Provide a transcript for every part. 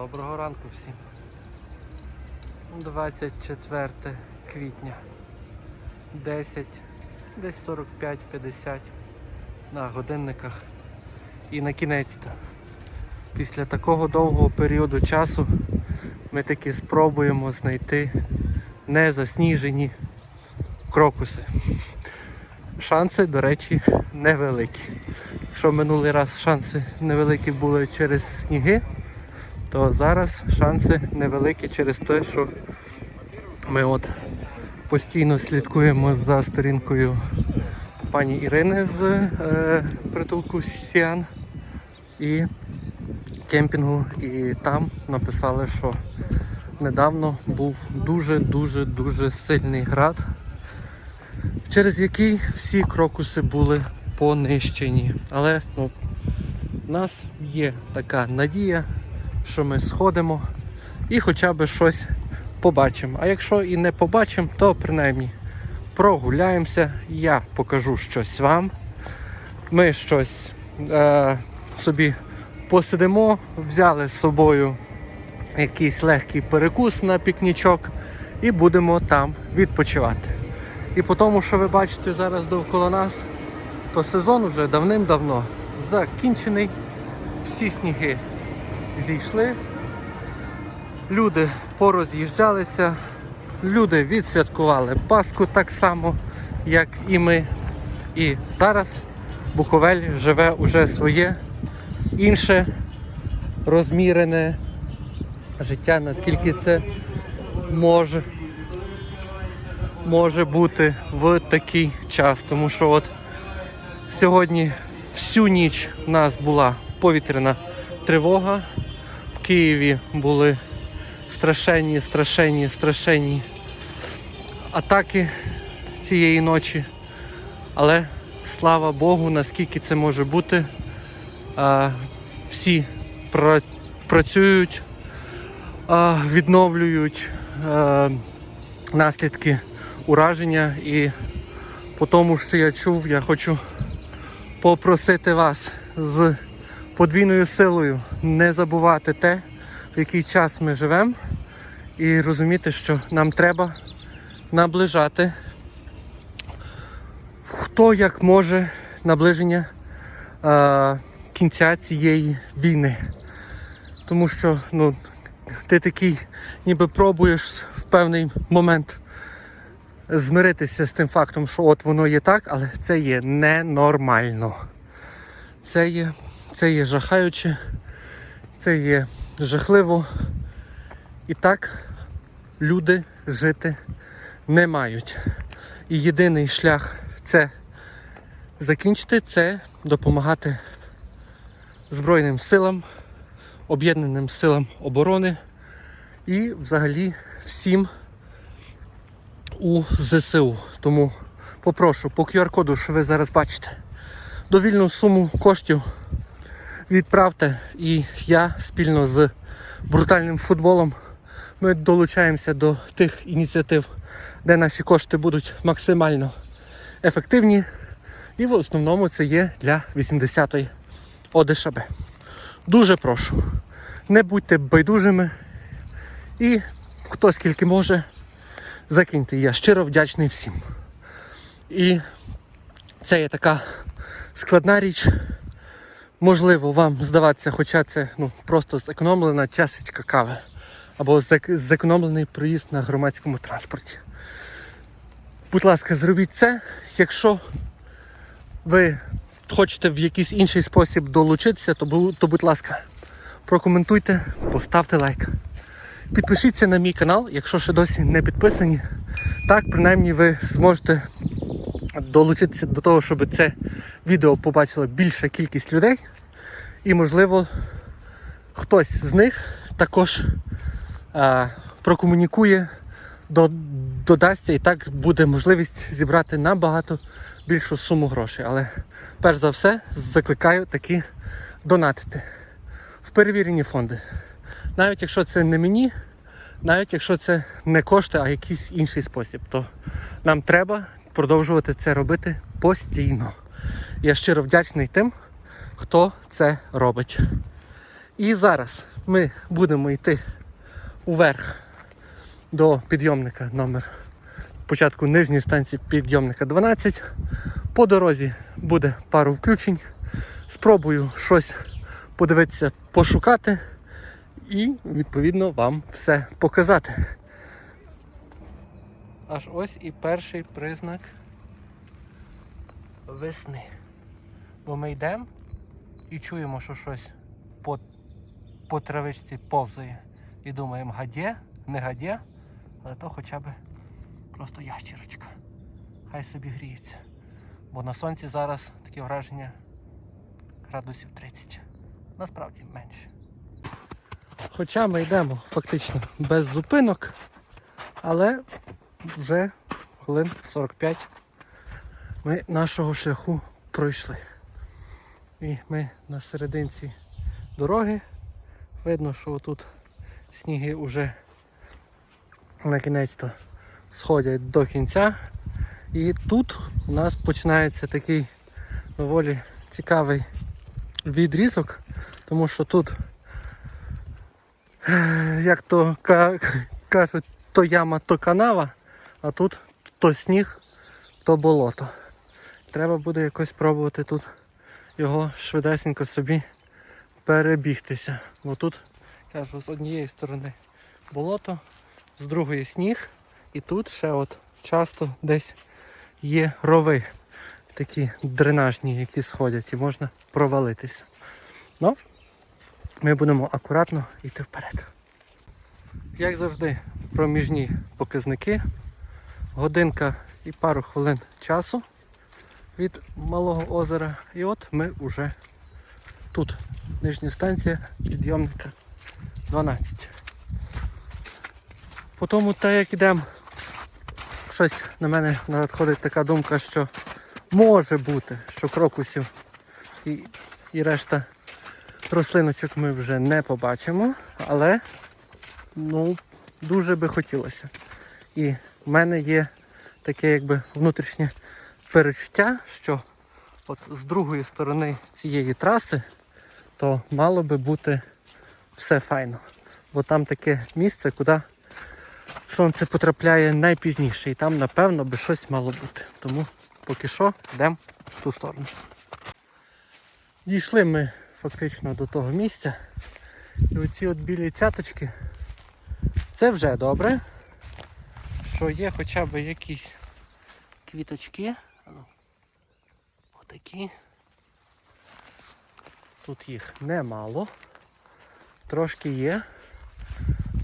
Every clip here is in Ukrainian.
Доброго ранку всім. 24 квітня. 10, десь 45-50 на годинниках. І на кінець-то. Після такого довгого періоду часу ми таки спробуємо знайти незасніжені крокуси. Шанси, до речі, невеликі. Якщо минулий раз шанси невеликі були через сніги, то зараз шанси невеликі через те, що ми от постійно слідкуємо за сторінкою пані Ірини з е, притулку Сіан і кемпінгу. І там написали, що недавно був дуже-дуже дуже сильний град, через який всі крокуси були понищені. Але ну, у нас є така надія, що ми сходимо і хоча б щось побачимо. А якщо і не побачимо, то принаймні прогуляємося, я покажу щось вам. Ми щось е, собі посидимо, взяли з собою якийсь легкий перекус на пікнічок і будемо там відпочивати. І по тому, що ви бачите зараз довкола нас, то сезон вже давним-давно закінчений. Всі сніги зійшли. Люди пороз'їжджалися, люди відсвяткували Пасху так само, як і ми. І зараз Буковель живе уже своє інше розмірене життя, наскільки це може, може бути в такий час. Тому що от сьогодні всю ніч у нас була повітряна тривога. В Києві були страшенні, страшенні, страшенні атаки цієї ночі. Але слава Богу, наскільки це може бути, всі працюють, відновлюють наслідки ураження. І по тому, що я чув, я хочу попросити вас з подвійною силою не забувати те, в який час ми живемо, і розуміти, що нам треба наближати хто як може наближення е, кінця цієї війни. Тому що ну, ти такий ніби пробуєш в певний момент змиритися з тим фактом, що от воно є так, але це є ненормально. Це є, це є жахаюче, це є жахливо. І так люди жити не мають. І єдиний шлях це закінчити, це допомагати Збройним силам, об'єднаним силам оборони і взагалі всім у ЗСУ. Тому попрошу по QR-коду, що ви зараз бачите, довільну суму коштів відправте. І я спільно з брутальним футболом ми долучаємося до тих ініціатив, де наші кошти будуть максимально ефективні. І в основному це є для 80-ї ОДШБ. Дуже прошу, не будьте байдужими і хто скільки може, закиньте. Я щиро вдячний всім. І це є така складна річ. Можливо, вам здаватися, хоча це ну, просто зекономлена чашечка кави або зек- зекономлений проїзд на громадському транспорті. Будь ласка, зробіть це, якщо ви хочете в якийсь інший спосіб долучитися, то, то будь ласка, прокоментуйте, поставте лайк. Підпишіться на мій канал, якщо ще досі не підписані. Так, принаймні ви зможете долучитися до того, щоб це відео побачила більша кількість людей. І можливо хтось з них також а, прокомунікує, до, додасться і так буде можливість зібрати набагато більшу суму грошей. Але перш за все закликаю таки донатити в перевірені фонди. Навіть якщо це не мені, навіть якщо це не кошти, а якийсь інший спосіб, то нам треба продовжувати це робити постійно. Я щиро вдячний тим, хто це робить. І зараз ми будемо йти уверх до підйомника номер початку нижньої станції підйомника 12. По дорозі буде пару включень. Спробую щось подивитися, пошукати і відповідно вам все показати. Аж ось і перший признак весни. Бо ми йдемо і чуємо, що щось по, по травичці повзає. І думаємо, гадє, не гадє, але то хоча б просто ящірочка. Хай собі гріється. Бо на сонці зараз таке враження градусів 30. Насправді менше. Хоча ми йдемо фактично без зупинок, але вже хвилин 45 ми нашого шляху пройшли. І ми на серединці дороги. Видно, що тут сніги вже на кінець-то сходять до кінця. І тут у нас починається такий доволі цікавий відрізок, тому що тут, як то кажуть, то яма, то канава, а тут то сніг, то болото. Треба буде якось пробувати тут його швидесенько собі перебігтися. Бо тут, кажу, з однієї сторони болото, з другої сніг, і тут ще от часто десь є рови, такі дренажні, які сходять, і можна провалитися. Ну, ми будемо акуратно йти вперед. Як завжди, проміжні показники. Годинка і пару хвилин часу від малого озера. І от ми вже тут. Нижня станція підйомника 12. По тому, так як йдемо, щось на мене надходить така думка, що може бути, що крокусів і, і решта рослиночок ми вже не побачимо, але ну, дуже би хотілося. І в мене є таке якби внутрішнє перечуття, що от з другої сторони цієї траси, то мало би бути все файно. Бо там таке місце, куди сонце потрапляє найпізніше. І там, напевно, би щось мало бути. Тому поки що йдемо в ту сторону. Дійшли ми фактично до того місця. І оці от білі цяточки, це вже добре, що є хоча б якісь квіточки. Ану, Отакі. Тут їх немало. Трошки є.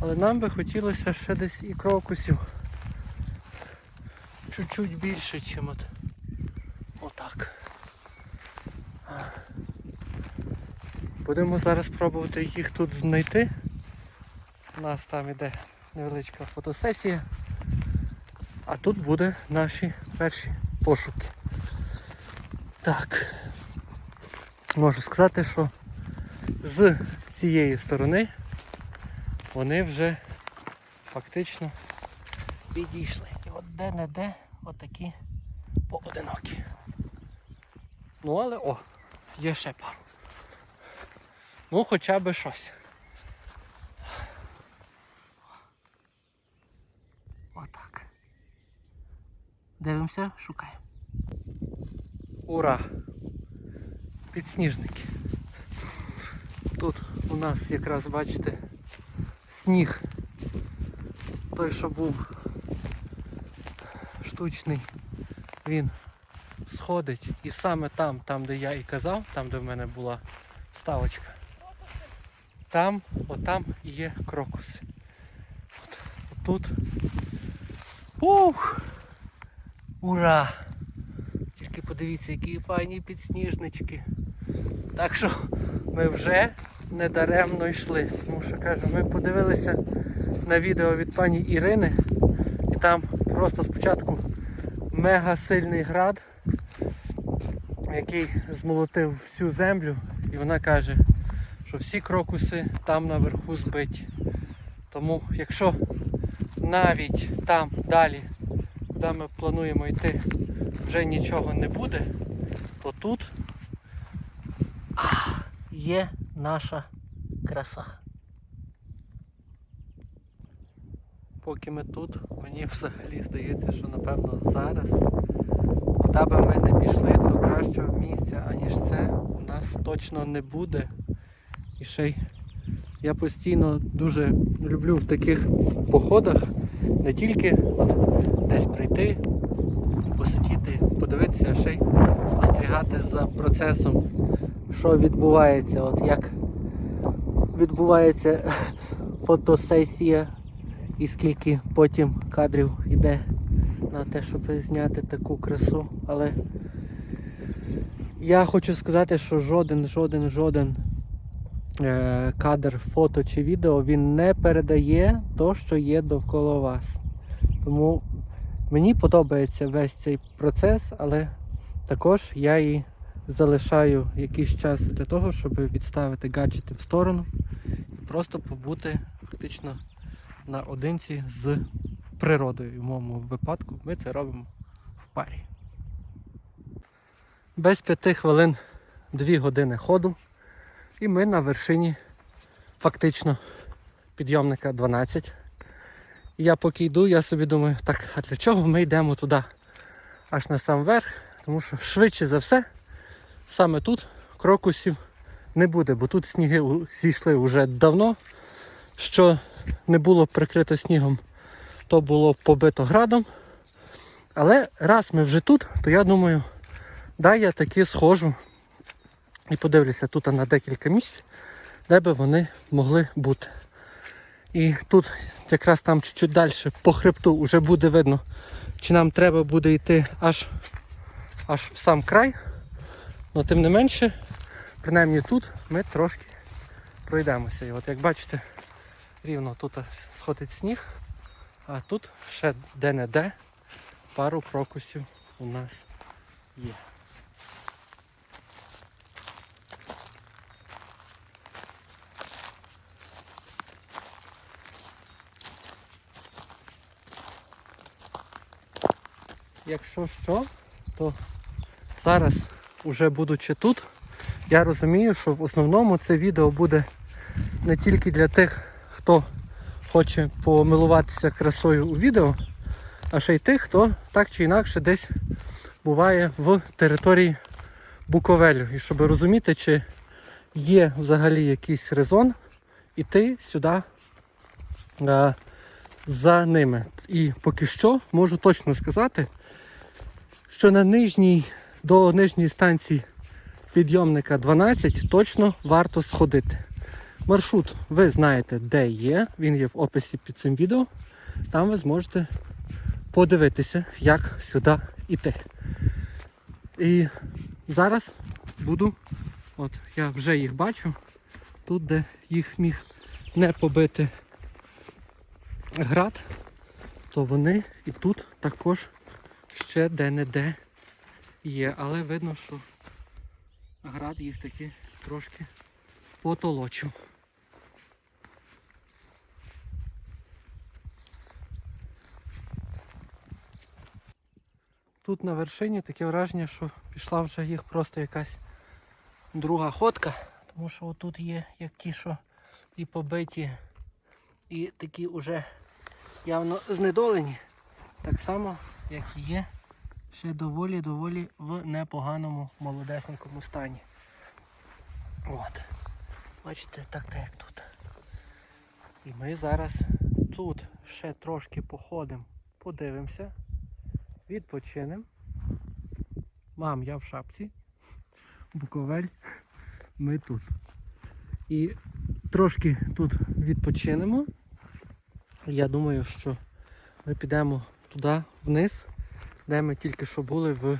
Але нам би хотілося ще десь і крокусів. Чуть-чуть більше, ніж от. Отак. Будемо зараз пробувати їх тут знайти. У нас там іде невеличка фотосесія. А тут буде наші перші пошуки. Так. Можу сказати, що з цієї сторони вони вже фактично підійшли. І от де-не-де отакі поодинокі. Ну але о, є ще пару. Ну хоча б щось. Отак. Дивимося, шукаємо. Ура! Підсніжники. Тут у нас якраз, бачите, сніг. Той, що був штучний, він сходить. І саме там, там де я і казав, там де в мене була ставочка, там, отам є крокуси. От, тут. Ух! Ура! Тільки подивіться, які файні підсніжнички. Так що ми вже недаремно йшли. Тому що кажу, ми подивилися на відео від пані Ірини. І там просто спочатку мега сильний град, який змолотив всю землю. І вона каже, що всі крокуси там наверху збиті. Тому якщо навіть там далі, куди ми плануємо йти, вже нічого не буде, то тут є наша краса. Поки ми тут, мені взагалі здається, що напевно зараз, куди би ми не пішли, до кращого місця, аніж це, у нас точно не буде. І ще й я постійно дуже люблю в таких походах не тільки десь прийти, посидіти, подивитися, ще й спостерігати за процесом, що відбувається, от як відбувається фотосесія і скільки потім кадрів йде на те, щоб зняти таку красу. Але я хочу сказати, що жоден, жоден, жоден е, кадр, фото чи відео він не передає то, що є довкола вас. Тому мені подобається весь цей процес, але також я і залишаю якийсь час для того, щоб відставити гаджети в сторону і просто побути фактично наодинці з природою. В моєму випадку ми це робимо в парі. Без п'яти хвилин дві години ходу. І ми на вершині фактично підйомника 12. Я поки йду, я собі думаю, так, а для чого ми йдемо туди аж на сам верх? Тому що швидше за все, саме тут крокусів не буде, бо тут сніги зійшли вже давно. Що не було прикрито снігом, то було побито градом. Але раз ми вже тут, то я думаю, дай я таки схожу і подивлюся тут на декілька місць, де би вони могли бути. І тут якраз там чуть-чуть далі по хребту вже буде видно, чи нам треба буде йти аж, аж в сам край. Але тим не менше, принаймні тут ми трошки пройдемося. І от як бачите, рівно тут сходить сніг, а тут ще де-не-де пару крокусів у нас є. Якщо що, то зараз, уже будучи тут, я розумію, що в основному це відео буде не тільки для тих, хто хоче помилуватися красою у відео, а ще й тих, хто так чи інакше десь буває в території Буковелю. І щоб розуміти, чи є взагалі якийсь резон іти сюди а, за ними. І поки що можу точно сказати, що на нижній до нижньої станції підйомника 12 точно варто сходити. Маршрут ви знаєте, де є, він є в описі під цим відео. Там ви зможете подивитися, як сюди йти. І зараз буду, от я вже їх бачу, тут, де їх міг не побити град, то вони і тут також ще де-не-де є. Але видно, що град їх таки трошки потолочив. Тут на вершині таке враження, що пішла вже їх просто якась друга ходка, тому що отут є як ті, що і побиті, і такі вже явно знедолені. Так само, як і є ще доволі-доволі в непоганому молодесенькому стані. От. Бачите, так так як тут. І ми зараз тут ще трошки походимо, подивимося, відпочинемо. Мам, я в шапці. Буковель, ми тут. І трошки тут відпочинемо. Я думаю, що ми підемо туди вниз, де ми тільки що були в,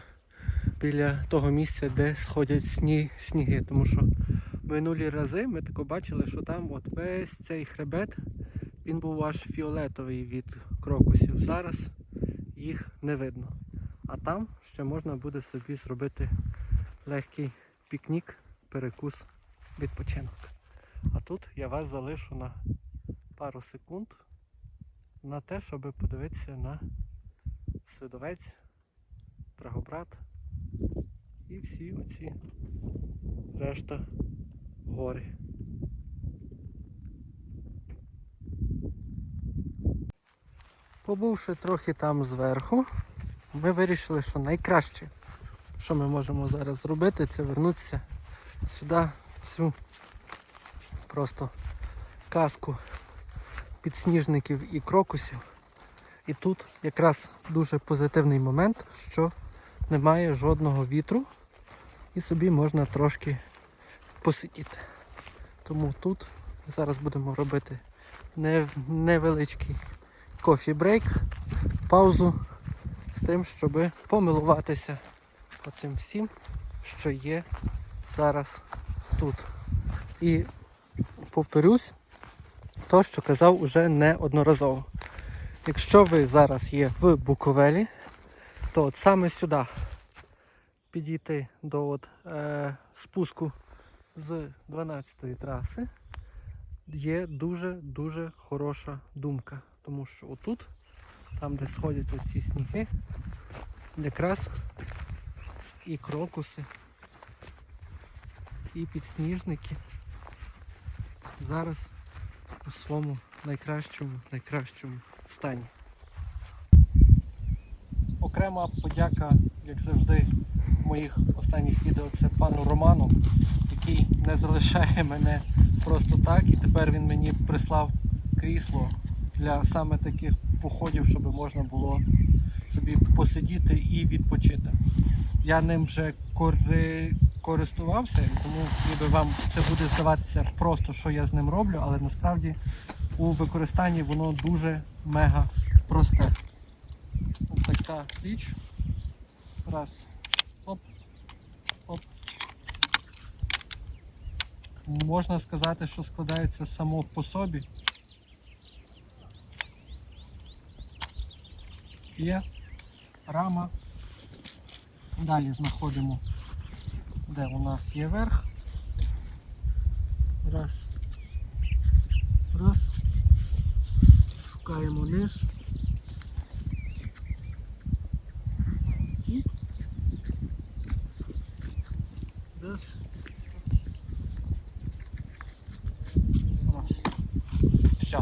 біля того місця, де сходять сні, сніги. Тому що минулі рази ми тако бачили, що там от весь цей хребет він був аж фіолетовий від крокусів. Зараз їх не видно. А там ще можна буде собі зробити легкий пікнік, перекус, відпочинок. А тут я вас залишу на пару секунд на те, щоб подивитися на Свидовець, Драгобрат і всі оці решта гори. Побувши трохи там зверху, ми вирішили, що найкраще, що ми можемо зараз зробити, це вернутися сюди, в цю просто казку підсніжників і крокусів. І тут якраз дуже позитивний момент, що немає жодного вітру і собі можна трошки посидіти. Тому тут зараз будемо робити невеличкий кофі-брейк, паузу з тим, щоб помилуватися оцим всім, що є зараз тут. І повторюсь, то, що казав уже неодноразово. Якщо ви зараз є в Буковелі, то от саме сюди підійти до от, е, спуску з 12-ї траси є дуже-дуже хороша думка. Тому що отут, там де сходять оці сніги, якраз і крокуси, і підсніжники зараз у своєму найкращому, найкращому стані. Окрема подяка, як завжди, в моїх останніх відео це пану Роману, який не залишає мене просто так. І тепер він мені прислав крісло для саме таких походів, щоб можна було собі посидіти і відпочити. Я ним вже кори... користувався, і тому ніби вам це буде здаватися просто, що я з ним роблю, але насправді у використанні воно дуже мега просте. Ось така річ. Раз. Оп. Оп. Можна сказати, що складається само по собі. Є рама. Далі знаходимо, де у нас є верх. Раз. Раз. Шукаємо низ. І Раз. Раз. Все.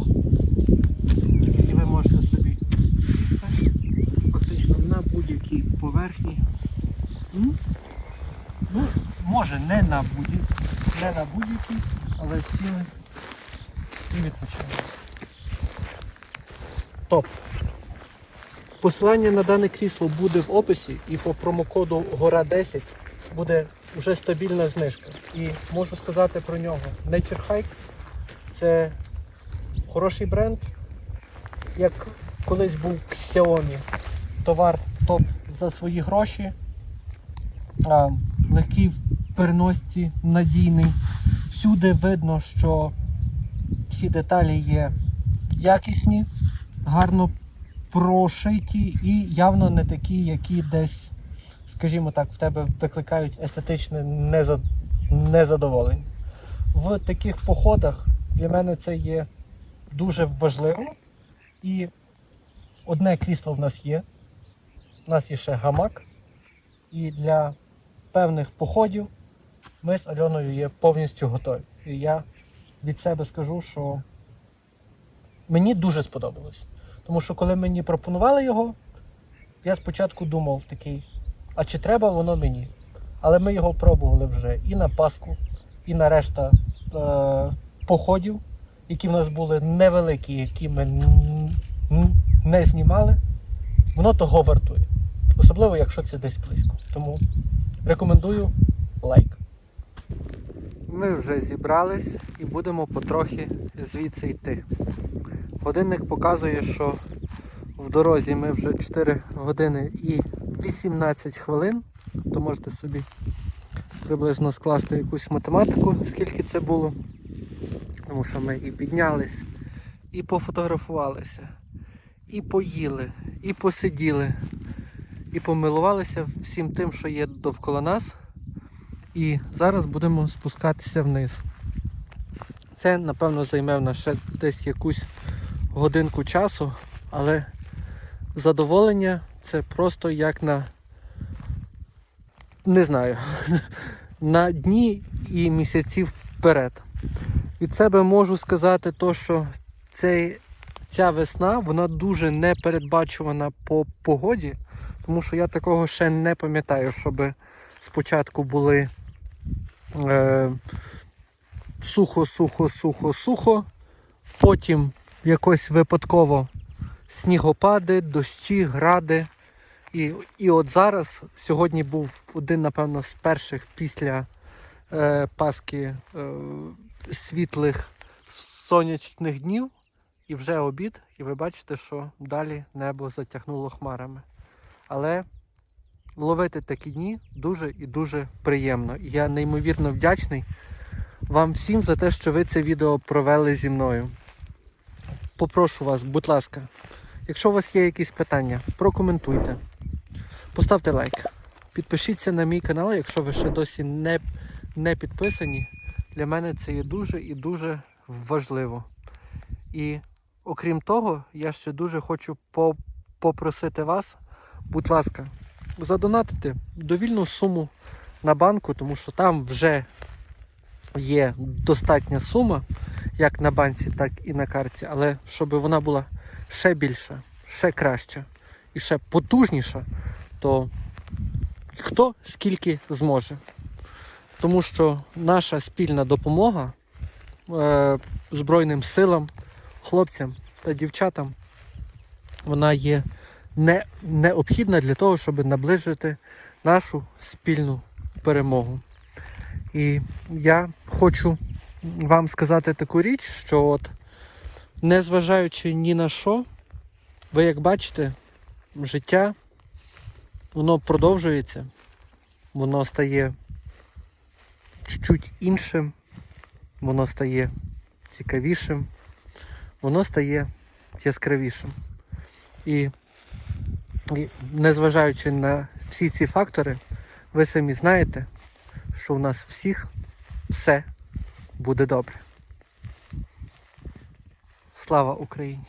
І ви можете собі сісти фактично на будь-якій поверхні. М? Ну, може не на будь-якій, не на будь-якій, але сіли і відпочили. Топ. Посилання на дане крісло буде в описі і по промокоду Гора 10 буде вже стабільна знижка. І можу сказати про нього. Nature Hike це хороший бренд. Як колись був Xiaomi, товар топ за свої гроші. А, легкий переносці, надійний. Всюди видно, що всі деталі є якісні, гарно прошиті і явно не такі, які десь, скажімо так, в тебе викликають естетичне незадоволення. В таких походах для мене це є дуже важливо. І одне крісло в нас є. У нас є ще гамак. І для певних походів ми з Альоною є повністю готові. І я від себе скажу, що мені дуже сподобалось. Тому що коли мені пропонували його, я спочатку думав такий, а чи треба воно мені? Але ми його пробували вже і на Пасху, і на решта е- походів, які в нас були невеликі, які ми не знімали. Воно того вартує. Особливо, якщо це десь близько. Тому рекомендую лайк. Ми вже зібрались і будемо потрохи звідси йти. Годинник показує, що в дорозі ми вже 4 години і 18 хвилин, то можете собі приблизно скласти якусь математику, скільки це було. Тому що ми і піднялись, і пофотографувалися, і поїли, і посиділи, і помилувалися всім тим, що є довкола нас. І зараз будемо спускатися вниз. Це, напевно, займе в нас ще десь якусь годинку часу, але задоволення це просто як на не знаю, на дні і місяці вперед. Від себе можу сказати то, що цей ця весна вона дуже непередбачувана по погоді, тому що я такого ще не пам'ятаю, щоб спочатку були сухо, сухо, сухо, сухо, потім якось випадково снігопади, дощі, гради. І, і от зараз, сьогодні був один, напевно, з перших після е, Пасхи е, світлих сонячних днів. І вже обід, і ви бачите, що далі небо затягнуло хмарами. Але ловити такі дні дуже і дуже приємно. Я неймовірно вдячний вам всім за те, що ви це відео провели зі мною. Попрошу вас, будь ласка, якщо у вас є якісь питання, прокоментуйте. Поставте лайк. Підпишіться на мій канал, якщо ви ще досі не, не підписані. Для мене це є дуже і дуже важливо. І окрім того, я ще дуже хочу попросити вас, будь ласка, задонатити довільну суму на банку, тому що там вже є достатня сума, як на банці, так і на карті, але щоб вона була ще більша, ще краща і ще потужніша, то хто скільки зможе. Тому що наша спільна допомога е, Збройним силам, хлопцям та дівчатам, вона є не, необхідна для того, щоб наближити нашу спільну перемогу. І я хочу вам сказати таку річ, що от, незважаючи ні на що, ви як бачите, життя воно продовжується, воно стає чуть-чуть іншим, воно стає цікавішим, воно стає яскравішим. І, незважаючи на всі ці фактори, ви самі знаєте, що у нас всіх все буде добре. Слава Україні!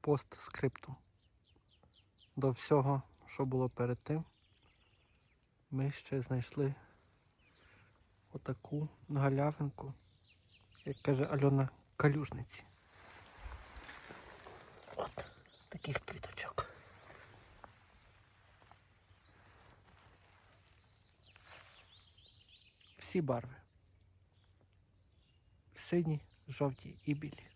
Пост скрипту. До всього, що було перед тим, ми ще знайшли отаку галявинку, як каже Альона калюжниці. От таких квіточок. Всі барви. Сині, жовті і білі.